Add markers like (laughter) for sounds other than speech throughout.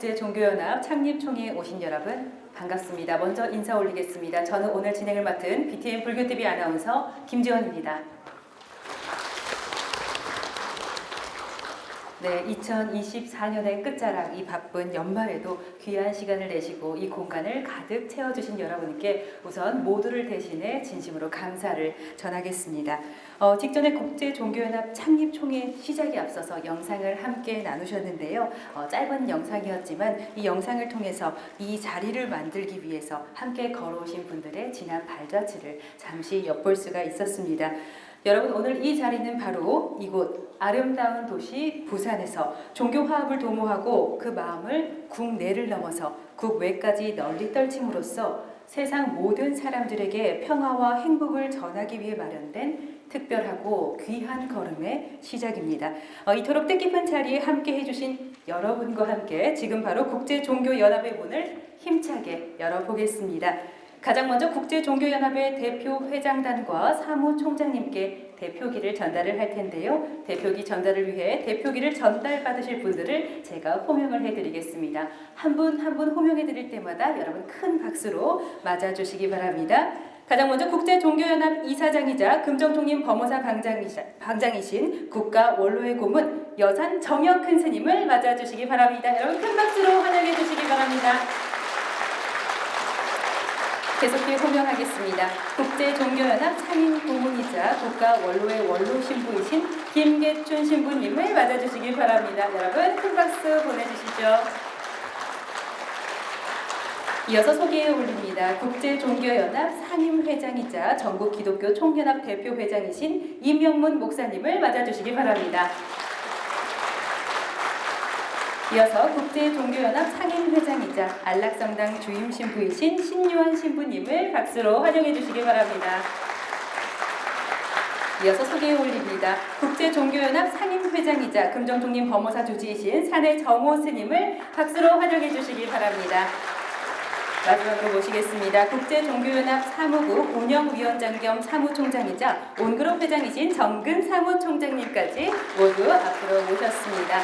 국제종교연합 창립총회에 오신 여러분 반갑습니다. 먼저 인사 올리겠습니다. 저는 오늘 진행을 맡은 BTN 불교TV 아나운서 김지원입니다. 네, 2024년의 끝자락 이 바쁜 연말에도 귀한 시간을 내시고 이 공간을 가득 채워주신 여러분께 우선 모두를 대신해 진심으로 감사를 전하겠습니다. 어, 직전에 국제종교연합 창립총회 시작에 앞서서 영상을 함께 나누셨는데요. 어, 짧은 영상이었지만 이 영상을 통해서 이 자리를 만들기 위해서 함께 걸어오신 분들의 지난 발자취를 잠시 엿볼 수가 있었습니다. 여러분 오늘 이 자리는 바로 이곳 아름다운 도시 부산에서 종교 화합을 도모하고 그 마음을 국내를 넘어서 국외까지 널리 떨침으로써 세상 모든 사람들에게 평화와 행복을 전하기 위해 마련된 특별하고 귀한 걸음의 시작입니다. 어, 이토록 뜻깊은 자리에 함께 해주신 여러분과 함께 지금 바로 국제종교연합의 문을 힘차게 열어보겠습니다. 가장 먼저 국제종교연합의 대표 회장단과 사무총장님께 대표기를 전달을 할 텐데요. 대표기 전달을 위해 대표기를 전달받으실 분들을 제가 호명을 해드리겠습니다. 한 분 한 분 호명해드릴 때마다 여러분 큰 박수로 맞아주시기 바랍니다. 가장 먼저 국제종교연합 이사장이자 범호사 방장이시, 방장이신 국가 원로의 고문 여산 정혁 큰 스님을 맞아주시기 바랍니다. 여러분 큰 박수로 환영해 주시기 바랍니다. 계속해 호명하겠습니다. 국제종교연합 상임 고문이자 국가 원로의 원로 신부이신 김계춘 신부님을 맞아주시기 바랍니다. 여러분 큰 박수 보내주시죠. 이어서 소개해 올립니다. 국제종교연합 상임회장이자 전국 기독교 총연합 대표회장이신 임영문 목사님을 맞아주시기 바랍니다. 이어서 국제종교연합 상임회장이자 안락성당 주임 신부이신 신유한 신부님을 박수로 환영해 주시기 바랍니다. 이어서 소개해 올립니다. 국제종교연합 상임회장이자 금정통님 범호사 주지이신 산해 정호 스님을 박수로 환영해 주시기 바랍니다. 마지막으로 모시겠습니다. 국제종교연합 사무국 운영위원장 겸 사무총장이자 온그룹 회장이신 정근 사무총장님까지 모두 앞으로 모셨습니다.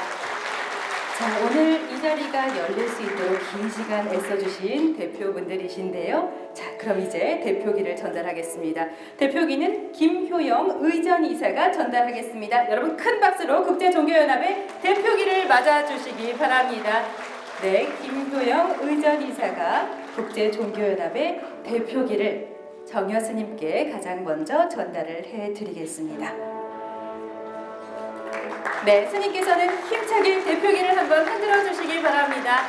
자, 오늘 이 자리가 열릴 수 있도록 긴 시간 애써주신 대표분들이신데요. 자, 그럼 이제 대표기를 전달하겠습니다. 대표기는 김효영 의전 이사가 전달하겠습니다. 여러분 큰 박수로 국제종교연합의 대표기를 맞아주시기 바랍니다. 네, 김효영 의전 이사가 국제종교연합의 대표기를 정여 스님께 가장 먼저 전달을 해드리겠습니다. 네, 스님께서는 힘차게 대표기를 한번 흔들어 주시기 바랍니다.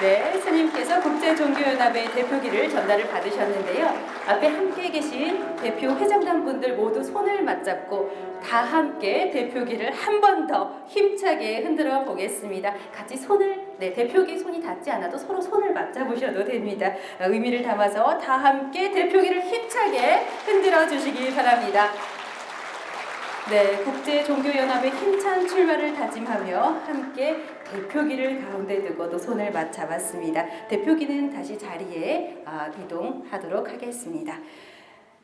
네, 스님께서 국제종교연합의 대표기를 전달을 받으셨는데요. 앞에 함께 계신 대표 회장단 분들 모두 손을 맞잡고 다 함께 대표기를 한 번 더 힘차게 흔들어 보겠습니다. 같이 손을, 네, 대표기 손이 닿지 않아도 서로 손을 맞잡으셔도 됩니다. 의미를 담아서 다 함께 대표기를 힘차게 흔들어 주시기 바랍니다. 네, 국제종교연합의 힘찬 출발을 다짐하며 함께 대표기를 가운데 두고 또 손을 맞잡았습니다. 대표기는 다시 자리에 아, 이동하도록 하겠습니다.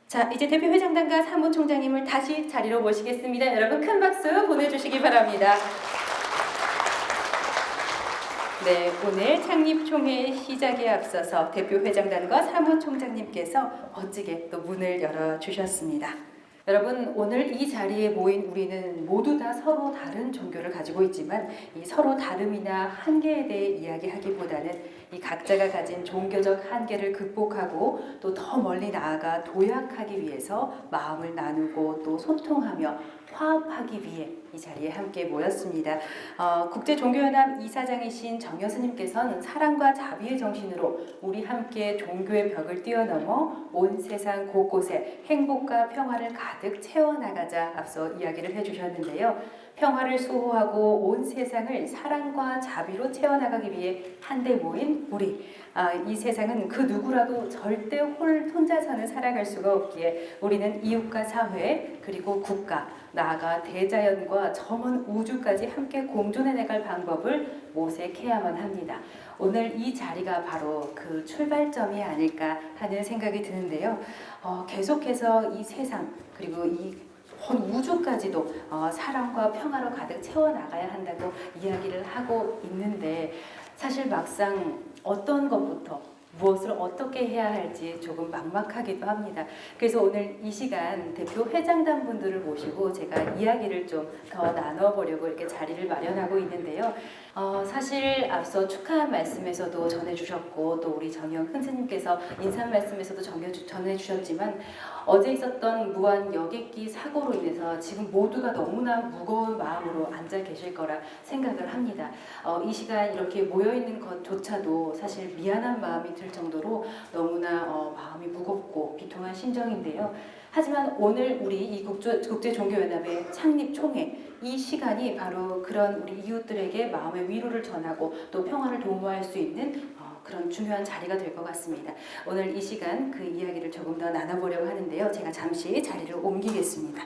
자, 이제 대표 회장단과 사무총장님을 다시 자리로 모시겠습니다. 여러분 큰 박수 보내주시기 바랍니다. 네, 오늘 창립총회 시작에 앞서서 대표 회장단과 사무총장님께서 멋지게 또 문을 열어주셨습니다. 여러분 오늘 이 자리에 모인 우리는 모두 다 서로 다른 종교를 가지고 있지만 이 서로 다름이나 한계에 대해 이야기하기보다는 이 각자가 가진 종교적 한계를 극복하고 또 더 멀리 나아가 도약하기 위해서 마음을 나누고 또 소통하며 화합하기 위해 이 자리에 함께 모였습니다. 어, 국제종교연합 이사장이신 정여스님께서는 사랑과 자비의 정신으로 우리 함께 종교의 벽을 뛰어넘어 온 세상 곳곳에 행복과 평화를 가득 채워나가자 앞서 이야기를 해주셨는데요. 평화를 수호하고 온 세상을 사랑과 자비로 채워나가기 위해 한데 모인 우리 아, 이 세상은 그 누구라도 절대 홀 혼자서는 살아갈 수가 없기에 우리는 이웃과 사회 그리고 국가 나아가 대자연과 정원 우주까지 함께 공존해 나갈 방법을 모색해야만 합니다. 오늘 이 자리가 바로 그 출발점이 아닐까 하는 생각이 드는데요. 어, 계속해서 이 세상 그리고 이 온 우주까지도 어, 사랑과 평화로 가득 채워 나가야 한다고 이야기를 하고 있는데 사실 막상 어떤 것부터 무엇을 어떻게 해야 할지 조금 막막하기도 합니다. 그래서 오늘 이 시간 대표 회장단 분들을 모시고 제가 이야기를 좀 더 나눠보려고 이렇게 자리를 마련하고 있는데요. 어, 사실 앞서 축하한 말씀에서도 전해주셨고 또 우리 정영 큰 스님께서 인사 말씀에서도 전해주, 전해주셨지만 어제 있었던 무한 여객기 사고로 인해서 지금 모두가 너무나 무거운 마음으로 앉아 계실 거라 생각을 합니다. 어, 이 시간 이렇게 모여 있는 것조차도 사실 미안한 마음이 들 정도로 너무나 어, 마음이 무겁고 비통한 심정인데요. 하지만 오늘 우리 이 국제, 국제종교연합의 창립 총회 이 시간이 바로 그런 우리 이웃들에게 마음의 위로를 전하고 또 평화를 도모할 수 있는 어, 그런 중요한 자리가 될 것 같습니다. 오늘 이 시간 그 이야기를 조금 더 나눠보려고 하는데요. 제가 잠시 자리를 옮기겠습니다.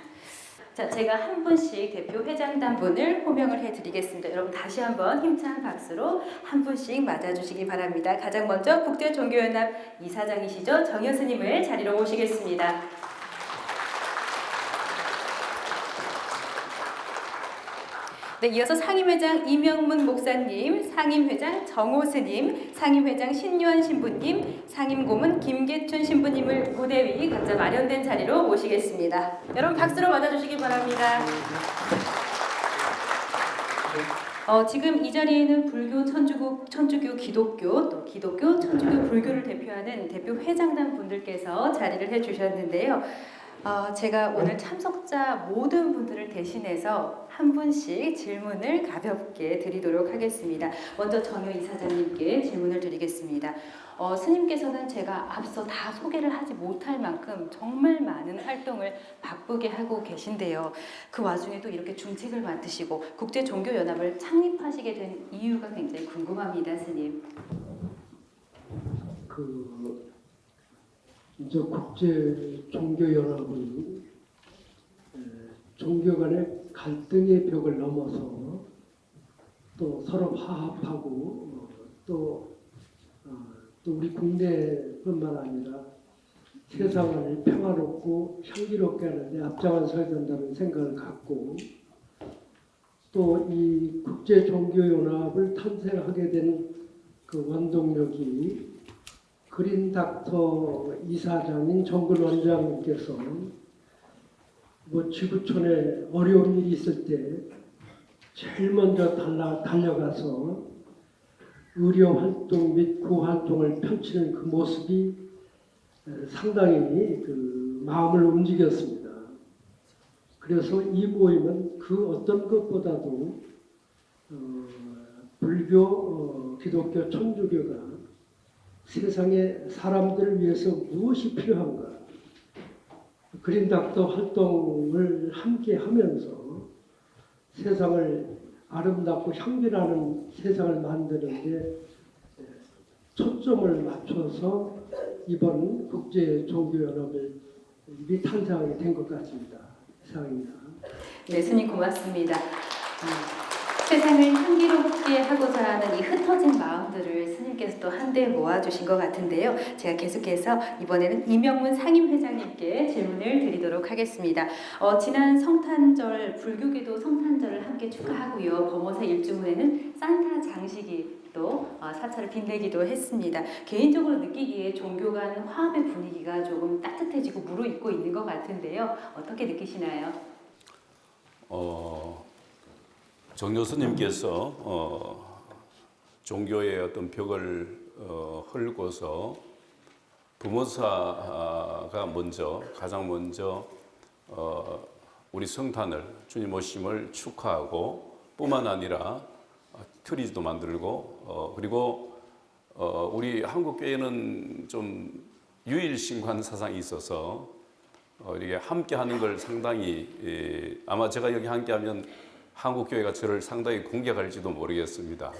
자, 제가 한 분씩 대표 회장단 분을 호명을 해드리겠습니다. 여러분 다시 한번 힘찬 박수로 한 분씩 맞아주시기 바랍니다. 가장 먼저 국제종교연합 이사장이시죠 정현 스님을 자리로 모시겠습니다. 네, 이어서 상임회장 이명문 목사님, 상임회장 정호 스님, 상임회장 신유한 신부님, 상임고문 김계춘 신부님을 무대 위 각자 마련된 자리로 모시겠습니다. 여러분 박수로 맞아주시기 바랍니다. 어, 지금 이 자리에는 불교, 천주교, 천주교, 기독교, 또 기독교, 천주교, 불교를 대표하는 대표 회장단 분들께서 자리를 해주셨는데요. 어, 제가 오늘 참석자 모든 분들을 대신해서 한 분씩 질문을 가볍게 드리도록 하겠습니다. 먼저 정효 이사장님께 질문을 드리겠습니다. 어, 스님께서는 제가 앞서 다 소개를 하지 못할 만큼 정말 많은 활동을 바쁘게 하고 계신데요. 그 와중에도 이렇게 중책을 맡으시고 국제 종교 연합을 창립하시게 된 이유가 굉장히 궁금합니다, 스님. 그 이제 국제 종교 연합은 에, 종교 간의 갈등의 벽을 넘어서 또 서로 화합하고 어, 또, 어, 또 우리 국내뿐만 아니라 세상을 평화롭고 향기롭게 하는데 앞장서야 된다는 생각을 갖고 또 이 국제 종교 연합을 탄생하게 된 그 원동력이 그린 닥터 이사장인 정근 원장님께서 뭐 지구촌에 어려운 일이 있을 때 제일 먼저 달라, 달려가서 의료 활동 및 구호 활동을 펼치는 그 모습이 에, 상당히 그 마음을 움직였습니다. 그래서 이 모임은 그 어떤 것보다도 어, 불교, 어, 기독교, 천주교가 세상의 사람들을 위해서 무엇이 필요한가? 그린 닥터 활동을 함께 하면서 세상을 아름답고 향기나는 세상을 만드는 데 초점을 맞춰서 이번 국제 종교연합을 이 탄생하게 된 것 같습니다. 이상입니다. 네, 스님 고맙습니다. 음, 세상을 향기롭게 하고자 하는 이 흩어진 마음들을 스님께서 또 한데 모아주신 것 같은데요. 제가 계속해서 이번에는 이명문 상임회장님께 질문을 드리도록 하겠습니다. 어, 지난 성탄절, 불교계도 성탄절을 함께 축하하고요. 범호사 일주문에는 산타 장식이 또 어, 사찰을 빛내기도 했습니다. 개인적으로 느끼기에 종교 간 화합의 분위기가 조금 따뜻해지고 무르익고 있는 것 같은데요. 어떻게 느끼시나요? 어, 정교 스님께서 어, 종교의 어떤 벽을 어, 헐고서 부모사가 먼저 가장 먼저 어, 우리 성탄을 주님 오심을 축하하고 뿐만 아니라 어, 트리도 만들고 어, 그리고 어, 우리 한국 교회는 좀 유일신관 사상이 있어서 어, 이게 함께 하는 걸 상당히 예, 아마 제가 여기 함께 하면 한국 교회가 저를 상당히 공격할지도 모르겠습니다.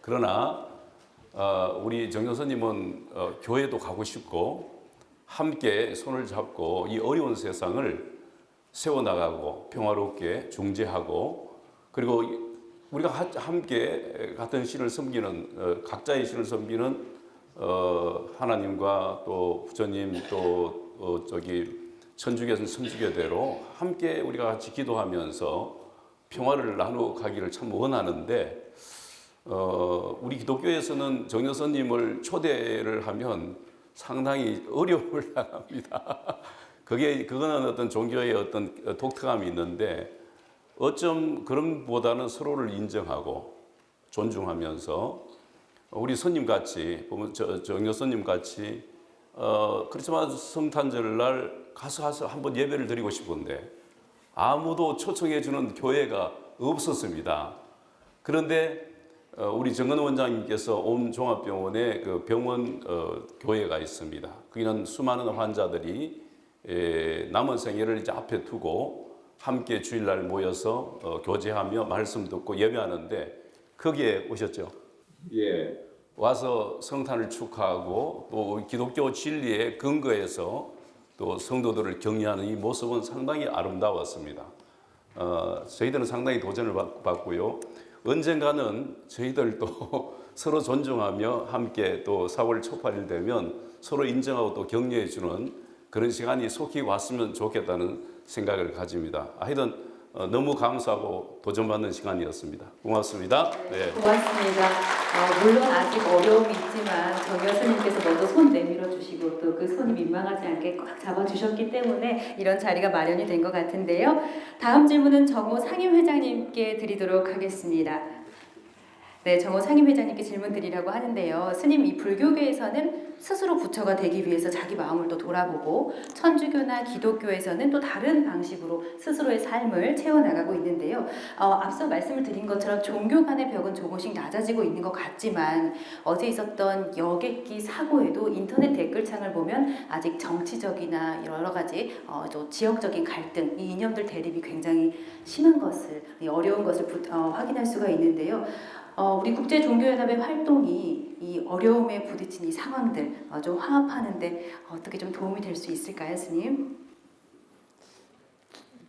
그러나 어, 우리 정교사님은 어, 교회도 가고 싶고 함께 손을 잡고 이 어려운 세상을 세워 나가고 평화롭게 중재하고 그리고 이- 우리가 하- 함께 같은 신을 섬기는 어, 각자의 신을 섬기는 어, 하나님과 또 부처님 또 어, 저기 천주교에서는 천주교대로 함께 우리가 같이 기도하면서 평화를 나누어 가기를 참 원하는데 어, 우리 기독교에서는 정여선님을 초대를 하면 상당히 어려움을 (laughs) 당합니다. 그게 그거는 어떤 종교의 어떤 독특함이 있는데 어쩜 그런 보다는 서로를 인정하고 존중하면서 우리 손님 같이 정여 손님 같이 어 크리스마스 성탄절 날 가서 가서 한번 예배를 드리고 싶은데 아무도 초청해 주는 교회가 없었습니다. 그런데 어, 우리 정근 원장님께서 온 종합병원에 그 병원 어, 교회가 있습니다. 거기는 수많은 환자들이 에, 남은 생애를 이제 앞에 두고 함께 주일날 모여서 어, 교제하며 말씀 듣고 예배하는데 거기에 오셨죠. 예. 와서 성탄을 축하하고 또 기독교 진리의 근거에서 또 성도들을 격려하는 이 모습은 상당히 아름다웠습니다. 어, 저희들은 상당히 도전을 받- 받고요. 언젠가는 저희들도 (laughs) 서로 존중하며 함께 또 4월 초팔일 되면 서로 인정하고 또 격려해 주는 그런 시간이 속히 왔으면 좋겠다는 생각을 가집니다. 하여튼 어, 너무 감사하고 도전받는 시간이었습니다. 고맙습니다. 네. 고맙습니다. 어, 물론 아직 어려움이 있지만 정 여사님께서 먼저 손 내밀어 주시고 또 그 손이 민망하지 않게 꽉 잡아 주셨기 때문에 이런 자리가 마련이 된 것 같은데요. 다음 질문은 정호 상임회장님께 드리도록 하겠습니다. 네, 정호 상임회장님께 질문 드리라고 하는데요. 스님, 이 불교계에서는 스스로 부처가 되기 위해서 자기 마음을 또 돌아보고 천주교나 기독교에서는 또 다른 방식으로 스스로의 삶을 채워나가고 있는데요. 어, 앞서 말씀을 드린 것처럼 종교 간의 벽은 조금씩 낮아지고 있는 것 같지만 어제 있었던 여객기 사고에도 인터넷 댓글창을 보면 아직 정치적이나 여러 가지 어, 또 지역적인 갈등, 이 이념들 대립이 굉장히 심한 것을 이 어려운 것을 부- 어, 확인할 수가 있는데요. 어, 우리 국제 종교연합의 활동이 이 어려움에 부딪힌 이 상황들 어, 좀 화합하는데 어떻게 좀 도움이 될 수 있을까요, 스님?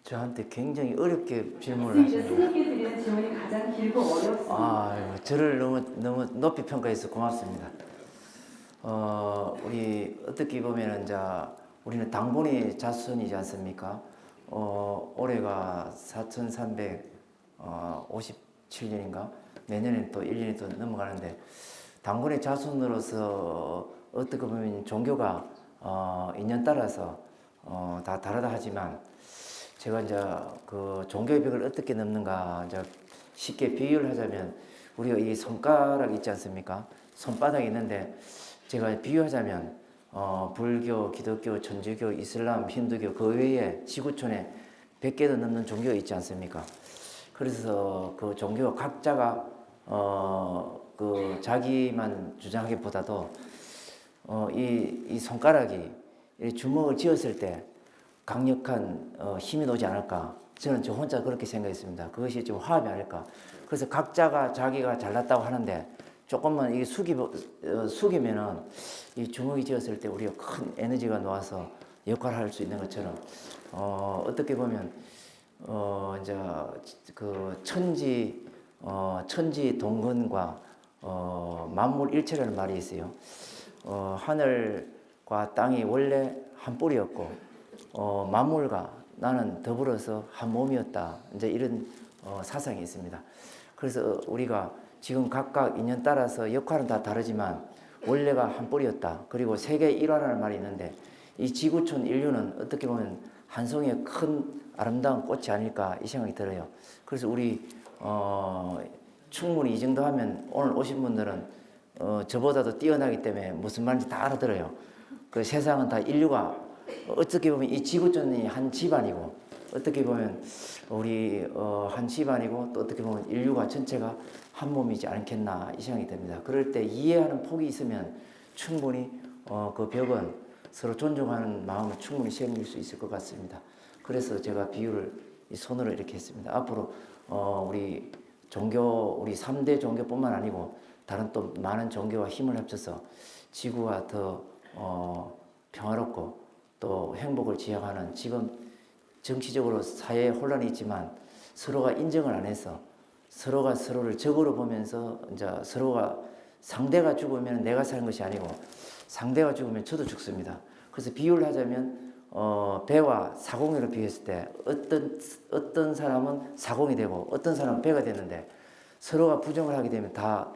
저한테 굉장히 어렵게 질문을 하시네요. 스님께 드리는 질문이 가장 길고 어렵습니다. 아, 저를 너무 너무 높이 평가해서 고맙습니다. 어, 우리 어떻게 보면은 자 우리는 당본의 자손이지 않습니까? 어, 올해가 4,357년인가? 내년에 또 1년이 또 넘어가는데 당본의 자손으로서 어떻게 보면 종교가 어, 인연 따라서 어, 다 다르다 하지만 제가 이제 그 종교의 벽을 어떻게 넘는가 이제 쉽게 비유를 하자면 우리가 이 손가락 있지 않습니까? 손바닥이 있는데 제가 비유하자면 어, 불교, 기독교, 천주교, 이슬람, 힌두교 그 외에 지구촌에 100개도 넘는 종교가 있지 않습니까? 그래서 그 종교 각자가 어, 그 자기만 주장하기보다도 어, 이, 이 손가락이 이 주먹을 쥐었을 때 강력한 어, 힘이 나오지 않을까. 저는 저 혼자 그렇게 생각했습니다. 그것이 좀 화합이 아닐까. 그래서 각자가 자기가 잘났다고 하는데 조금만 이게 숙이, 어, 숙이면은 이 주먹이 쥐었을 때 우리가 큰 에너지가 나와서 역할을 할 수 있는 것처럼 어, 어떻게 보면 어, 이제 그 천지, 어, 천지 동근과 어, 만물 일체라는 말이 있어요. 어, 하늘과 땅이 원래 한 뿌리였고 어, 만물과 나는 더불어서 한 몸이었다. 이제 이런 어, 사상이 있습니다. 그래서 우리가 지금 각각 인연 따라서 역할은 다 다르지만 원래가 한 뿌리였다. 그리고 세계 일화라는 말이 있는데 이 지구촌 인류는 어떻게 보면 한 송이의 큰 아름다운 꽃이 아닐까 이 생각이 들어요. 그래서 우리 어, 충분히 이 정도 하면 오늘 오신 분들은 어, 저보다도 뛰어나기 때문에 무슨 말인지 다 알아들어요. 그 세상은 다 인류가 어떻게 보면 이 지구촌이 한 집안이고 어떻게 보면 우리 어, 한 집안이고 또 어떻게 보면 인류가 전체가 한 몸이지 않겠나 이 생각이 듭니다. 그럴 때 이해하는 폭이 있으면 충분히 어, 그 벽은 서로 존중하는 마음을 충분히 생길 수 있을 것 같습니다. 그래서 제가 비유를 이 손으로 이렇게 했습니다. 앞으로 어, 우리 종교 우리 3대 종교뿐만 아니고 다른 또 많은 종교와 힘을 합쳐서 지구가 더 어, 평화롭고 또 행복을 지향하는 지금 정치적으로 사회에 혼란이 있지만 서로가 인정을 안 해서 서로가 서로를 적으로 보면서 이제 서로가 상대가 죽으면 내가 사는 것이 아니고 상대가 죽으면 저도 죽습니다. 그래서 비유를 하자면 어, 배와 사공이로 비교했을 때 어떤 어떤 사람은 사공이 되고 어떤 사람은 배가 되는데 서로가 부정을 하게 되면 다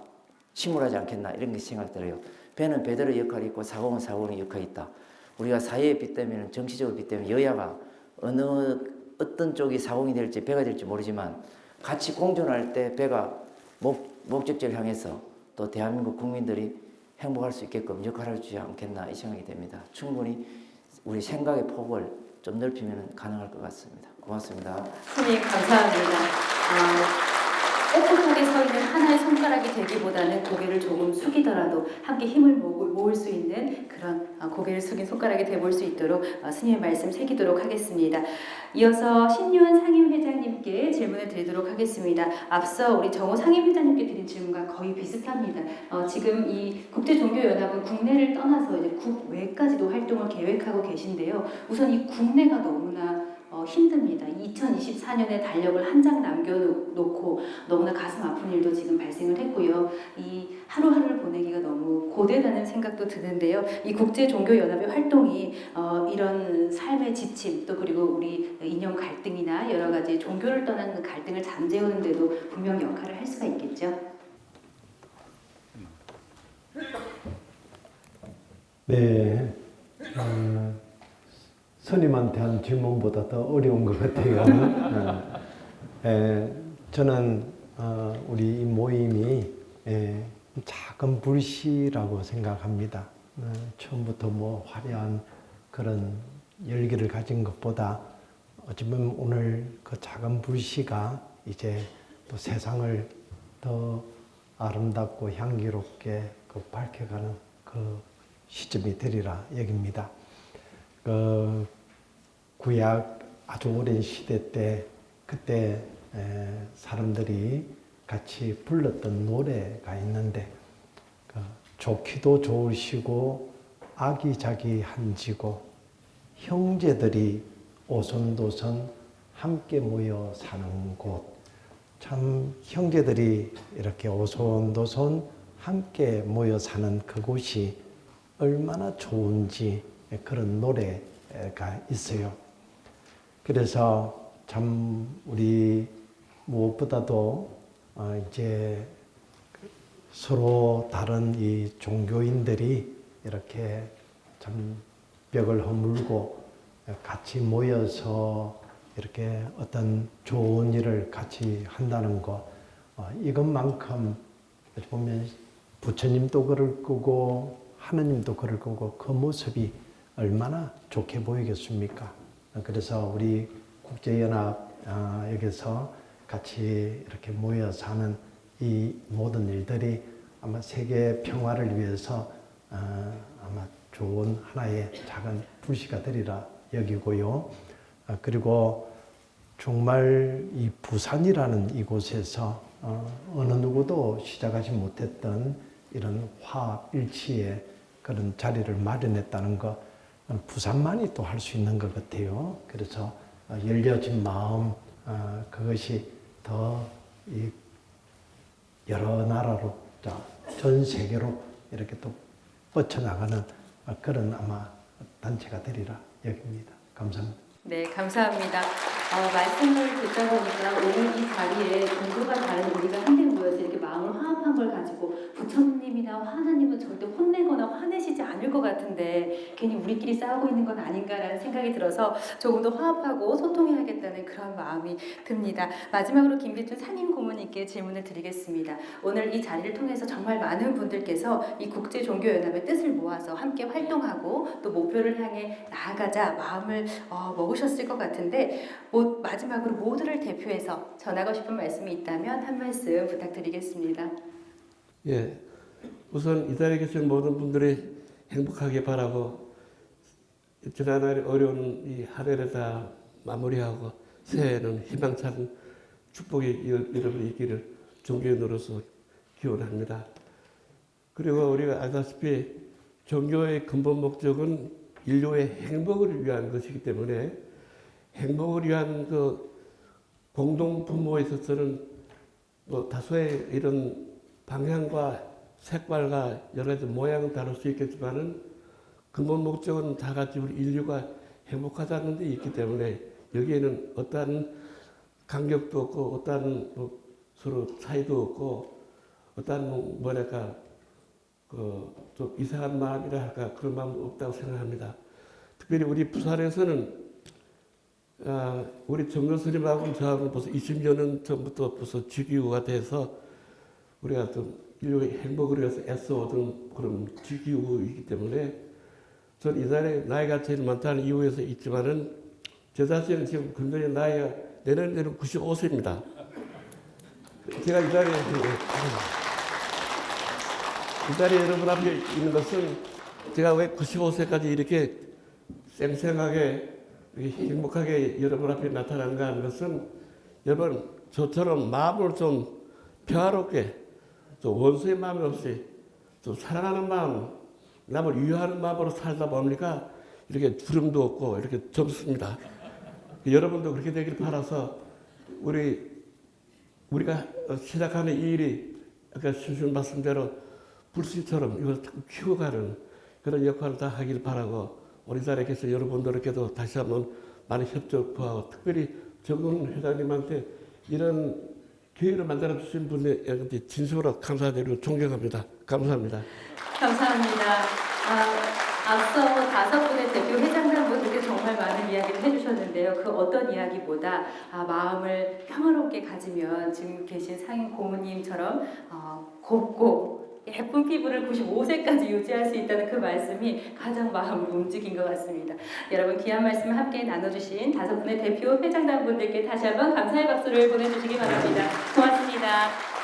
침몰하지 않겠나 이런 게 생각 들어요. 배는 배대로 역할이 있고 사공은 사공의 역할이 있다. 우리가 사회에 빗대면 정치적으로 빗대면 여야가 어느 어떤 쪽이 사공이 될지 배가 될지 모르지만 같이 공존할 때 배가 목, 목적지를 향해서 또 대한민국 국민들이 행복할 수 있게끔 역할을 해주지 않겠나 이 생각이 됩니다. 충분히 우리 생각의 폭을 좀 넓히면 가능할 것 같습니다. 고맙습니다. 스님 감사합니다. 어, 꼿꼿하게 서 있는 하나의 손가락이 되기보다는 고개를 조금 숙이더라도 함께 힘을 모을, 수 있는 그런 어, 고개를 숙인 손가락이 되볼 수 있도록 어, 스님의 말씀 새기도록 하겠습니다. 이어서 신유한 상임회장님께 질문을 드리도록 하겠습니다. 앞서 우리 정호 상임회장님께 드린 질문과 거의 비슷합니다. 어, 지금 이 국제종교연합은 국내를 떠나서 이제 국외까지도 활동을 계획하고 계신데요. 우선 이 국내가 너무나 어, 힘듭니다. 2024년에 달력을 한 장 남겨놓고 너무나 가슴 아픈 일도 지금 발생을 했고요. 이 하루하루를 보내기가 너무 고되다는 생각도 드는데요. 이 국제종교연합의 활동이 어, 이런 삶의 지침 또 그리고 우리 인연 갈등이나 여러 가지 종교를 떠나는 그 갈등을 잠재우는 데도 분명 역할을 할 수가 있겠죠. 네, 어, 스님한테 한 질문보다 더 어려운 것 같아요. 어, (laughs) 에, 저는 어, 우리 이 모임이 에, 작은 불씨라고 생각합니다. 어, 처음부터 뭐 화려한 그런 열기를 가진 것보다 어쩌면 오늘 그 작은 불씨가 이제 또 세상을 더 아름답고 향기롭게 그 밝혀가는 그 시점이 되리라 여깁니다. 그 구약 아주 오랜 시대 때 그때 에, 사람들이 같이 불렀던 노래가 있는데 그 좋기도 좋으시고 아기자기한지고 형제들이 오손도손 함께 모여 사는 곳. 참 형제들이 이렇게 오손도손 함께 모여 사는 그곳이 얼마나 좋은지 그런 노래가 있어요. 그래서 참 우리 무엇보다도 어 이제 서로 다른 이 종교인들이 이렇게 참 벽을 허물고 같이 모여서 이렇게 어떤 좋은 일을 같이 한다는 것 어, 이것만큼 보면 부처님도 그럴 거고 하느님도 그럴 거고 그 모습이 얼마나 좋게 보이겠습니까? 어, 그래서 우리 국제연합 어, 여기서 같이 이렇게 모여 사는 이 모든 일들이 아마 세계 평화를 위해서 어, 아마 좋은 하나의 작은 불씨가 되리라 여기고요. 아, 그리고 정말 이 부산이라는 이곳에서 어, 어느 누구도 시작하지 못했던 이런 화합 일치의 그런 자리를 마련했다는 것 어, 부산만이 또 할 수 있는 것 같아요. 그래서 어, 열려진 마음 어, 그것이 더이 여러 나라로 자, 전 세계로 이렇게 또 뻗쳐나가는 어, 그런 아마 단체가 되리라 여깁니다. 감사합니다. 네, 감사합니다. 어, 말씀을 듣다 보니까 오늘 이 자리에 종교가 다른 우리가 한데 모여서 이렇게 마음을 화합한 걸 가지고 부처님이나 하나님은 절대 혼내거나 화내시지 않을 것 같은데 괜히 우리끼리 싸우고 있는 건 아닌가라는 생각이 들어서 조금 더 화합하고 소통해야겠다는 그런 마음이 듭니다. 마지막으로 김기준 상임 고문님께 질문을 드리겠습니다. 오늘 이 자리를 통해서 정말 많은 분들께서 이 국제 종교 연합의 뜻을 모아서 함께 활동하고 또 목표를 향해 나아가자 마음을 어, 먹으셨을 것 같은데 뭐, 마지막으로 모두를 대표해서 전하고 싶은 말씀이 있다면 한 말씀 부탁드리겠습니다. 예, 우선 이 자리에 계신 모든 분들이 행복하게 바라고 지난해 어려운 이 한 해를 다 마무리하고 새해에는 희망찬 축복이 여러분 있기를 종교인으로서 기원합니다. 그리고 우리가 아다시피 종교의 근본 목적은 인류의 행복을 위한 것이기 때문에 행복을 위한 그 공동 부모에 있어서는 뭐 다소의 이런 방향과 색깔과 여러 가지 모양은 다를 수 있겠지만은 근본 목적은 다 같이 우리 인류가 행복하다는 데 있기 때문에 여기에는 어떠한 간격도 없고 어떠한 뭐 서로 차이도 없고 어떤 뭐- 뭐랄까 그좀 이상한 마음이라 할까 그런 마음 없다고 생각합니다. 특별히 우리 부산에서는 아, 우리 정근 스님하고 저하고 벌써 20년 전부터 벌써 직위우가 돼서 우리가 좀 인류의 행복을 위해서 애써오던 그런 직위우이기 때문에 전 이달에 나이가 제일 많다는 이유에서 있지만은 제 자신은 지금 굉장히 나이가 내년에는 95세입니다. 제가 이 자리에 이 자리에 여러분 앞에 있는 것은 제가 왜 95세까지 이렇게 쌩쌩하게 행복하게 여러분 앞에 나타나는가 하는 것은 여러분 저처럼 마음을 좀 평화롭게 좀 원수의 마음이 없이 좀 사랑하는 마음 남을 위하는 마음으로 살다 보니까 이렇게 주름도 없고 이렇게 젊습니다. (laughs) 여러분도 그렇게 되길 바라서 우리 우리가 시작하는 이 일이 아까 신신 말씀대로 불씨처럼 이걸 키워가는 그런 역할을 다 하길 바라고 우리 자리에 계신 여러분들께도 다시 한번 많은 협조 구하고 특별히 정근 회장님한테 이런 기회를 만들어 주신 분에게 진심으로 감사드리고 존경합니다. 감사합니다. 감사합니다. 아, 앞서 다섯 분의 대표 회장단분들께 정말 많은 이야기를 해주셨는데요. 그 어떤 이야기보다 아, 마음을 평화롭게 가지면 지금 계신 상임 고모님처럼 어, 곱고 예쁜 피부를 95세까지 유지할 수 있다는 그 말씀이 가장 마음을 움직인 것 같습니다. 여러분 귀한 말씀을 함께 나눠주신 다섯 분의 대표 회장단분들께 다시 한번 감사의 박수를 보내주시기 바랍니다. 고맙습니다.